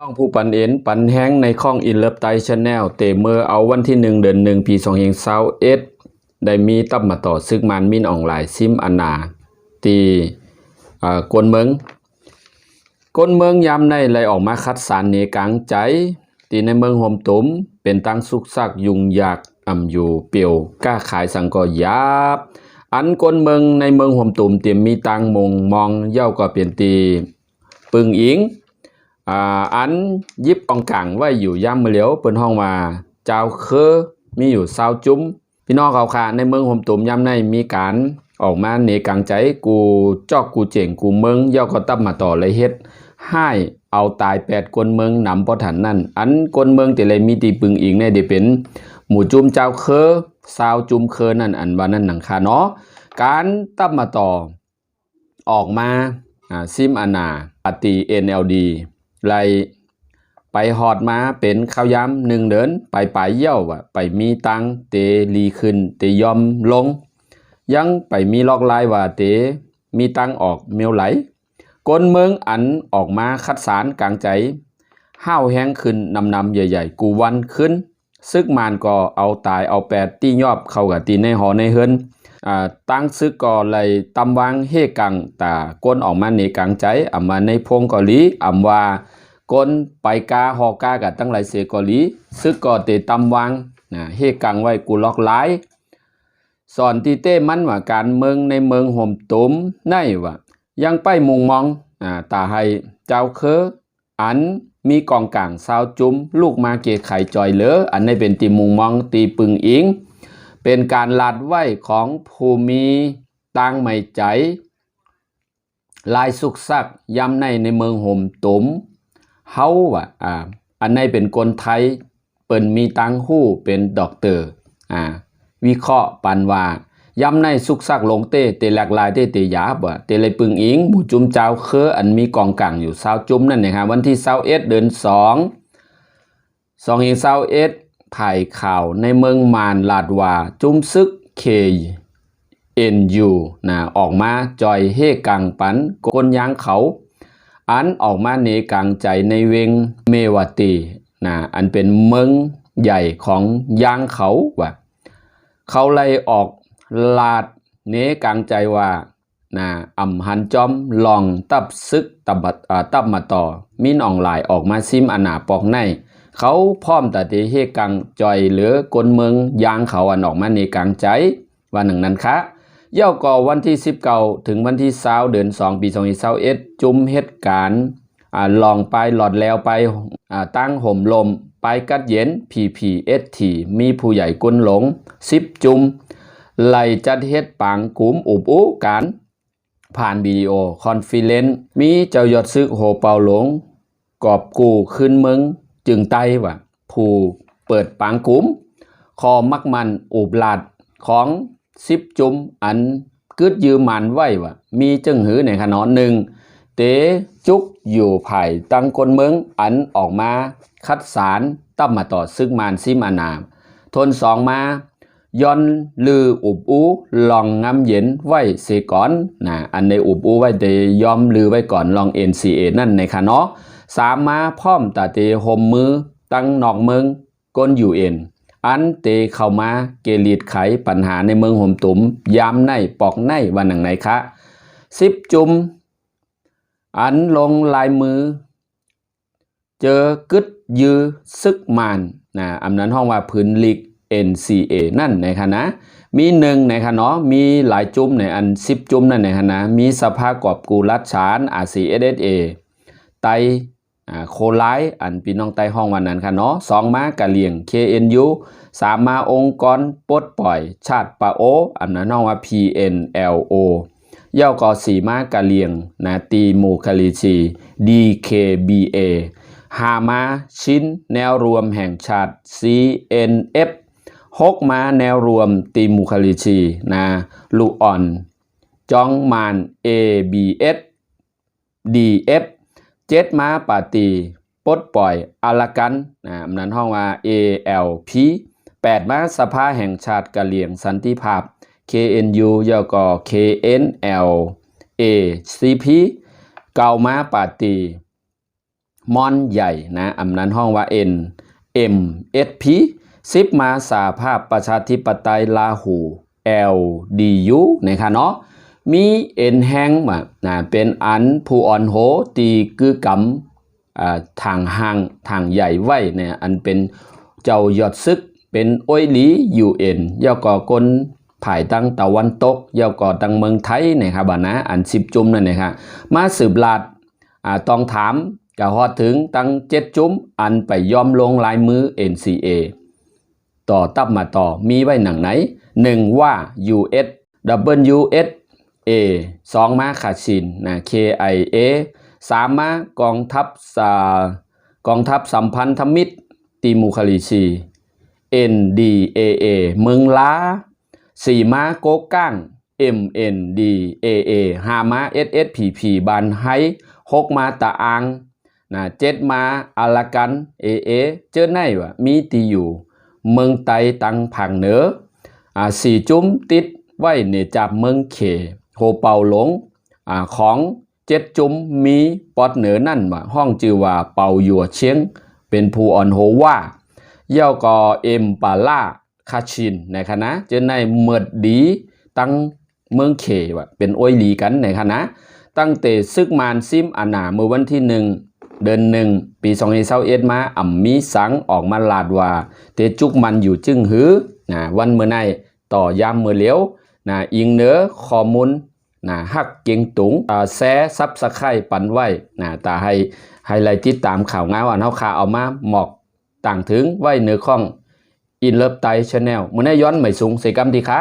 ช่องผู้ปันเอ็นปันแห้งในข้องอินเลิฟไตชแนลเตเมอร์เอาวันที่หนึ่งเดือนหนึ่งปีสองเฮงเซาเอ็ดได้มีตับมาต่อซึกมันมินออนไลน์ซิมอนาตีอ่ากวนเมืองกวนเมืองยามในไหลออกมาคัดสารเนกลางใจ ตีในเมืองโฮมตุมเป็นตั้งสุกซักยุงยากอ่ำอยู่เปียวกล้าขายสังก็ยาบอันกวนเมืองในเมืองโฮมตุมเตรียมมีตังมงมองเย้าก็เปลี่ยนตี ปึงอิง อ่าอันยิบอองกังไว้อยู่ย่ำมือเหลียวเปิ้นห้องว่าเจ้าเคอมีอยู่ซาวจุ้ม พี่น้องเขาค่ะในเมืองหมตุมย่ำในมีการออกมาเนกลางใจกูจอกกูเจ๋งกูเมืองย่อก็ตับมาต่อเลยเฮ็ดให้เอาตายแปดคนเมืองนำพอถันนั่น อันคนเมืองแต่เลยมีตีปึงอิงเนี่ยเดี๋ยวเป็นหมู่จุ้มเจ้าเคอซาวจุ้มเคอนั่นอันว่านั่นหนังคาเนาะการตับมาต่อออกมาซิมอนาปฏิ NLD ไล่ไปหอดมาเป็นข้าวย้ำหนึ่งเดิน ไปไปเยี่ยวว่ะไปมีตังเตลีขึ้น เตยอมลง ยังไปมีลอกลายว่าเตมีตังออกเมียวไหลก้นเมืองอันออกมาคัดสารกลางใจห้าวแห้งขึ้นนำนำใหญ่ ๆ กูวันขึ้น ซึกมานก็เอาตายเอาแปดตียอบเข้ากับตีในหอในเฮิรนอ่าตั้งซึกก็เลยตำวางเฮกังตาก้นออกมาในกลางใจอ่ำมาในพงกาหลีอ่ำว่าก้นไปกาหอกากับตั้งหลายเสกาหลีซึกก็เตตำวางนะเฮกังไว้กูล็อกหลายสอนตีเต้มันว่าการเมืองในเมืองห่มตุมในว่ายังไปมุงมองอ่าตาให้เจ้าเคอ อันมีกองกลางสาวจุ้ม ลูกมาเกไข่จอยเหลออันนี้เป็นตีมุงมองตีปึงอิง เป็นการลาดไว้ของภูมิตังไม่ใจ ลายสุกซักย้ำในในเมืองห่มตุมเฮาว่ะอ่าอันในเป็นคนไทย เปิ้นมีตังหู้เป็นดอกเตอร์อ่าวิเคราะห์ปันว่า ย้ำในสุกซักลงเต้เตแหลากหลายเต้เตหยาบว่เตเลยปึงอิงหมู่จุมเจ้าเคออันมีกองกลางอยู่ซาวจุมนั่นนะครับวันที่21เดือน2 2เอง21ถ่ายข่าวในเมืองมานลาดวาจุมซึกเคเอ็นยูนะออกมาจอยเฮกังปันกนยางเขา อันออกมาเนกังใจในเวงเมวาตีนะอันเป็นเมืองใหญ่ของยางเขาว่าเขาเลยออก ลาดเนกลางใจว่านะอ่ำหันจอมลองตับซึกตับตับมาต่อ มินออนไลน์ออกมาซิมอนาปอกใน เขาพร้อมแต่ที่เฮกังจอยเหลือกลเมืองยางเขาอันออกมาในกลางใจว่าหนึ่งนั้นคะเย่าก่อวันที่19ถึงวันที่20เดือน2ปี2021จุมเหตุการณ์ลองไปหลอดแล้วไปตั้งห่มลม ไปกัดเย็น PPST มีผู้ใหญ่กุนหลง10จุม ไหลจัดเฮ็ดปางกลุ่มอุบอุการผ่านวิดีโอคอนฟิเลนซ์มีเจ้ายอดซึกโหเปาหลง กอบกูขึ้นเมืองจึงไต้ว่าผู้เปิดปางกลุ่มคอมักมันอุบลาดของสิบจุมอันกึดยืมมันไว้ว่ามีจึงหือในขนอนหนึ่งเตจุกอยู่ไผ่ตั้งคนเมืองอันออกมา คัดสารตั้มมาต่อซึ่งมานซิมานามทนสองมา ย้อนลืออุบอูลองงำเย็นไว้เสก่อนนะอันในอุบอูไว้เดยอมลือไว้ก่อนลอง NCA นั่นในค่ะเนาะสามมาพร้อมตาเตหมมือตั้งนอกเมืองก้นอยู่เอ็นอันเตเข้ามาเกลีดไขปัญหาในเมืองห่มตุมยามในปอกในวันหนังไหนคะสิบจุม อันลงลายมือ เจอกึดยือซึกมานนะอำนั้นห้องว่าพื้นลีก NCA นั่นในคณะมีหนึ่งในคณะมีหลายจุ่มในอันสิบจุ่มนั่นในคณะมีสภากอบกูรัดฉาน RCSSA ไตอ่าโคไลอันพี่น้องไต้ห้องวันนั้นค่ะเนาะสองมากะเหลี่ยง KNU สามมาองค์กรปลดปล่อย ชาติปะโอ อันนั้นห้องว่า PNLO เย่าก็สีมากะเหลี่ยง นาตีโมคาลิชี DKBA หามาชิ้นแนวรวมแห่งชาติ CNF หกมาแนวรวมตีมูคาลิชีนะลูอ่อน จองมาน ABS DF เจ็ดมาปาตีปดปล่อยอาลากันนะอำนั้นห้องว่า ALP แปดมาสภาแห่งชาติกะเหลี่ยงสันติภาพ KNU ย่อก็ KNL ACP เก้ามาปาตีมอนใหญ่นะอำนั้นห้องว่า N M S P 10มาสาภาพประชาธิปไตยลาหู L D U นะคะเนาะมีเอ็นแห้งมานะเป็นอันผู้อ่อนโหตีกือกำทางห่างทางใหญ่ไว้เนี่ยอันเป็นเจ้ายอดซึกเป็นโอ้ยหลี UN ย่อก่อกนภายตั้งตะวันตกย่อก่อตั้งเมืองไทยนะครับบัดนะอันสิบจุ่มนั่นนะครับมาสืบลาดต้องถามกะฮอดถึงตั้งเจ็ดจุ่มอันไปยอมลงลายมือ NCA ต่อตับมาต่อมีไว้หนังไหน 1 ว่า US WS A 2มาขาชินนะ KIA 3มากองทัพสากองทัพสัมพันธมิตรติมูคาลิซี NDAA เมืองล้า 4มาโกก้าง MNDAA 5ม้า SSPP บานไฮ6มาตะอางนะ7มาอาลากัน AA เจอไหนวะมีตีอยู่ เมืองไตตังผังเหนืออ่าสี่จุ้มติดไว้ในจับเมืองเขโฮเปาหลงอ่าของเจ็ดจุ้มมีปอดเหนือนั่นว่าห้องจือว่าเปาหยัวเชียง เป็นผู้อ่อนโหว่าเย่าก็เอ็มปาล่าคาชินในคณะเจอในเมิดดีตั้งเมืองเขว่าเป็นโอ้ยหลีกันในคณะตั้งแต่ซึกมานซิมอานาเมื่อวันที่หนึ่ง เดือนหนึ่งปี2021มาอ่ำมีสังออกมาลาดว่าเตจุกมันอยู่จึงหือนะวันเมื่อในต่อยามเมื่อเลี้ยวนะอิงเนื้อข้อมูลนะฮักเก่งตุงแซซับสะไครปันไว้นะตาให้ให้ไลน์ติดตามข่าวงานวันเฮาข่าวเอามาหมอกต่างถึงไว้เนื้อข้องอินเลิฟไตชาแนลมื้อนี้ย้อนใหม่สูงใส่กรรมดีคะ